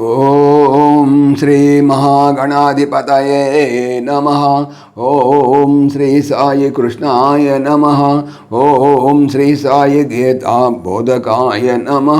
ఓం శ్రీ మహాగణాధిపతయే నమ. ఓం శ్రీ సాయి కృష్ణాయ నమ. ఓం శ్రీ సాయి గీతా బోధకాయ నమ.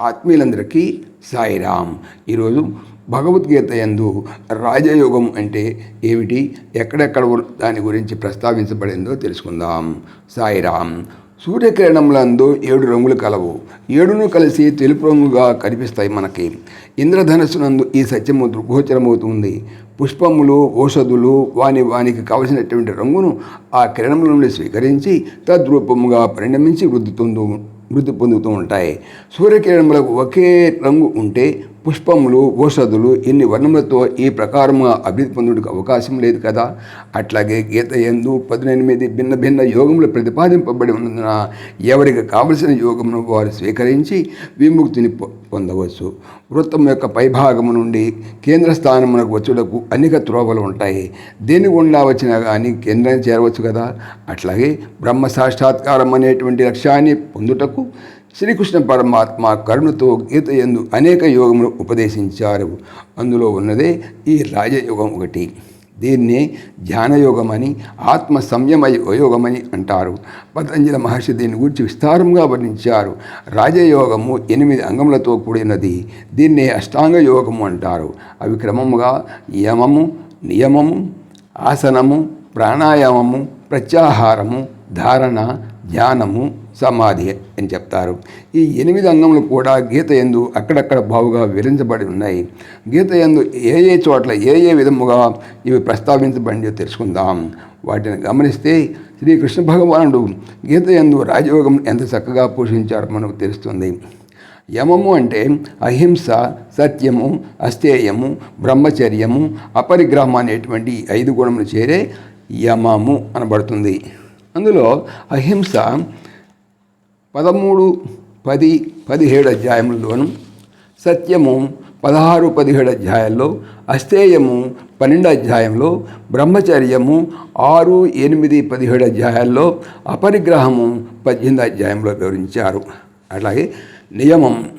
ఆత్మీయులందరికీ సాయిరామ్. ఈరోజు భగవద్గీత యందు రాజయోగం అంటే ఏమిటి? ఎక్కడెక్కడ దాని గురించి ప్రస్తావించబడిందో తెలుసుకుందాం. సాయిరామ్. సూర్యకిరణములందు ఏడు రంగులు కలవు. ఏడును కలిసి తెలుపు రంగుగా కనిపిస్తాయి మనకి. ఇంద్రధనస్సునందు ఈ సత్యము దృగోచరమవుతుంది పుష్పములు ఔషధులు వాని వానికి కావలసినటువంటి రంగును ఆ కిరణముల నుండి స్వీకరించి తద్రూపముగా పరిణమించి వృద్ధి పొందు వృద్ధి పొందుతూ ఉంటాయి. సూర్యకిరణములకు ఒకే రంగు ఉంటే పుష్పములు ఔషధులు ఇన్ని వర్ణములతో ఈ ప్రకారముగా అభివృద్ధి పొందుటకు అవకాశం లేదు కదా? అట్లాగే గీత ఎందు పదునెనిమిది భిన్న భిన్న యోగములు ప్రతిపాదింపబడి ఉన్నందున ఎవరికి కావలసిన యోగమును వారు స్వీకరించి విముక్తిని పొ- పొందవచ్చు. వృత్తం యొక్క పైభాగము నుండి కేంద్ర స్థానమునకు వచ్చుటకు అనేక త్రోవలు ఉంటాయి. దేని గుండా వచ్చినా కానీ కేంద్రాన్ని చేరవచ్చు కదా? అట్లాగే బ్రహ్మ సాక్షాత్కారం అనేటువంటి లక్ష్యాన్ని పొందుటకు శ్రీకృష్ణ పరమాత్మ కరుణతో గీత ఎందు అనేక యోగములు ఉపదేశించారు. అందులో ఉన్నదే ఈ రాజయోగం ఒకటి. దీన్నే ధ్యానయోగమని ఆత్మ సంయమ యోగమని అంటారు. పతంజలి మహర్షి దీని గురించి విస్తారంగా వర్ణించారు. రాజయోగము ఎనిమిది అంగములతో కూడినది. దీన్నే అష్టాంగ యోగము అంటారు. అవి క్రమముగా యమము నియమము ఆసనము ప్రాణాయామము ప్రత్యాహారము ధారణ ధ్యానము సమాధి అని చెప్తారు. ఈ ఎనిమిది అంగములు కూడా గీత ఎందు అక్కడక్కడ బావుగా వివరించబడి ఉన్నాయి. గీత ఎందు ఏ ఏ చోట్ల ఏ ఏ విధముగా ఇవి ప్రస్తావించబడి తెలుసుకుందాం. వాటిని గమనిస్తే శ్రీకృష్ణ భగవానుడు గీత ఎందు రాజయోగం ఎంత చక్కగా పోషించారో మనకు తెలుస్తుంది. యమము అంటే అహింస సత్యము అస్థేయము బ్రహ్మచర్యము అపరిగ్రహం అనేటువంటి ఐదు గుణములు చేరే యమము అనబడుతుంది. అందులో అహింస పదమూడు పది పదిహేడు అధ్యాయములలోను సత్యము పదహారు పదిహేడు అధ్యాయాల్లో అస్థేయము పన్నెండు అధ్యాయంలో బ్రహ్మచర్యము ఆరు ఎనిమిది పదిహేడు అధ్యాయాల్లో అపరిగ్రహము పద్దెనిమిది అధ్యాయంలో వివరించారు. అట్లాగే నియమం.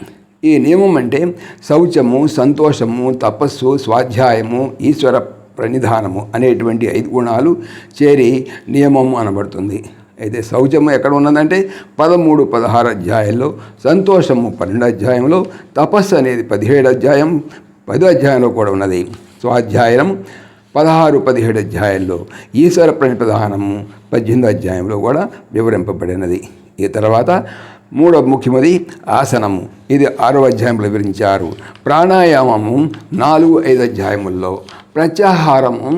ఈ నియమం అంటే శౌచము సంతోషము తపస్సు స్వాధ్యాయము ఈశ్వర ప్రణిధానము అనేటువంటి ఐదు గుణాలు చేరి నియమము అనబడుతుంది. అయితే శౌచము ఎక్కడ ఉన్నదంటే పదమూడు పదహారు అధ్యాయంలో సంతోషము పన్నెండు అధ్యాయంలో తపస్సు అనేది పదిహేడు అధ్యాయం పదో అధ్యాయంలో కూడా ఉన్నది. స్వాధ్యాయం పదహారు పదిహేడు అధ్యాయంలో ఈశ్వర ప్రణిప్రధానము పద్దెనిమిది అధ్యాయంలో కూడా వివరింపబడినది. ఈ తర్వాత మూడవ ముఖ్యమది ఆసనము. ఇది ఆరో అధ్యాయంలో వివరించారు. ప్రాణాయామము నాలుగు ఐదు అధ్యాయముల్లో ప్రత్యాహారము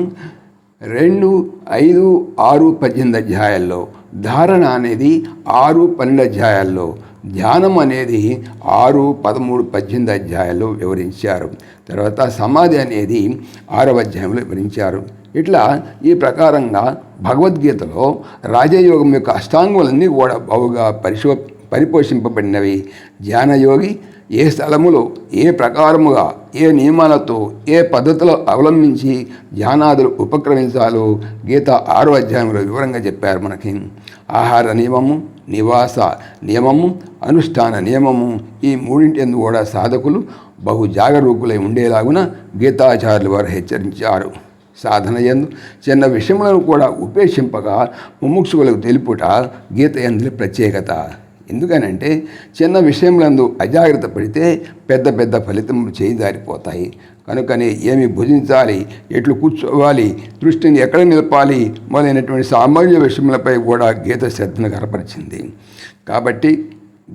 రెండు ఐదు ఆరు పద్దెనిమిది అధ్యాయాల్లో ధారణ అనేది ఆరు పన్నెండు అధ్యాయాల్లో ధ్యానం అనేది ఆరు పదమూడు పద్దెనిమిది అధ్యాయాల్లో వివరించారు. తర్వాత సమాధి అనేది ఆరవ అధ్యాయంలో వివరించారు. ఇట్లా ఈ ప్రకారంగా భగవద్గీతలో రాజయోగం యొక్క అష్టాంగులన్నీ కూడా బావుగా పరిశో పరిపోషింపబడినవి. ధ్యానయోగి ఏ స్థలములో ఏ ప్రకారముగా ఏ నియమాలతో ఏ పద్ధతిలో అవలంబించి ధ్యానాదులు ఉపక్రమించాలో గీత ఆరో అధ్యాయంలో వివరంగా చెప్పారు మనకి. ఆహార నియమము నివాస నియమము అనుష్ఠాన నియమము ఈ మూడింటి ఎందు కూడా సాధకులు బహు జాగరూకులై ఉండేలాగున గీతాచార్యులు వారు హెచ్చరించారు. సాధన ఎందు చిన్న విషయములను కూడా ఉపేక్షింపగా ముముక్షువులకు తెలుపుట గీత ఎందు ప్రత్యేకత. ఎందుకనంటే చిన్న విషయంలో అజాగ్రత్త పడితే పెద్ద పెద్ద ఫలితములు చేయిదారిపోతాయి కనుకనే ఏమి భుజించాలి ఎట్లు కూర్చోవాలి దృష్టిని ఎక్కడ నిలపాలి మొదలైనటువంటి సామాన్య విషయములపై కూడా గీత శ్రద్ధను కనపరిచింది. కాబట్టి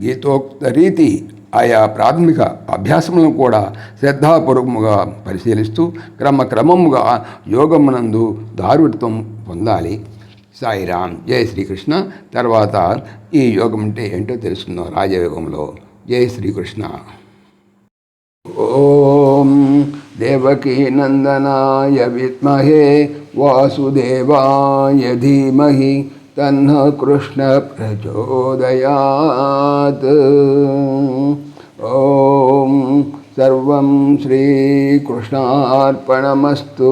గీతోక్త రీతి ఆయా ప్రాథమిక అభ్యాసములను కూడా శ్రద్ధాపూర్వముగా పరిశీలిస్తూ క్రమక్రమముగా యోగమునందు దారుడిత్వం పొందాలి. సాయిరామ్ జై శ్రీకృష్ణ. తర్వాత ఈ యోగం అంటే ఏంటో తెలుసుకుందాం రాజయోగంలో. జై శ్రీకృష్ణ. ఓం దేవకీ నందనాయ విద్మహే వాసుదేవాయ ధీమహి తన్న కృష్ణ ప్రచోదయాత్. ఓం సర్వం శ్రీకృష్ణార్పణమస్తు.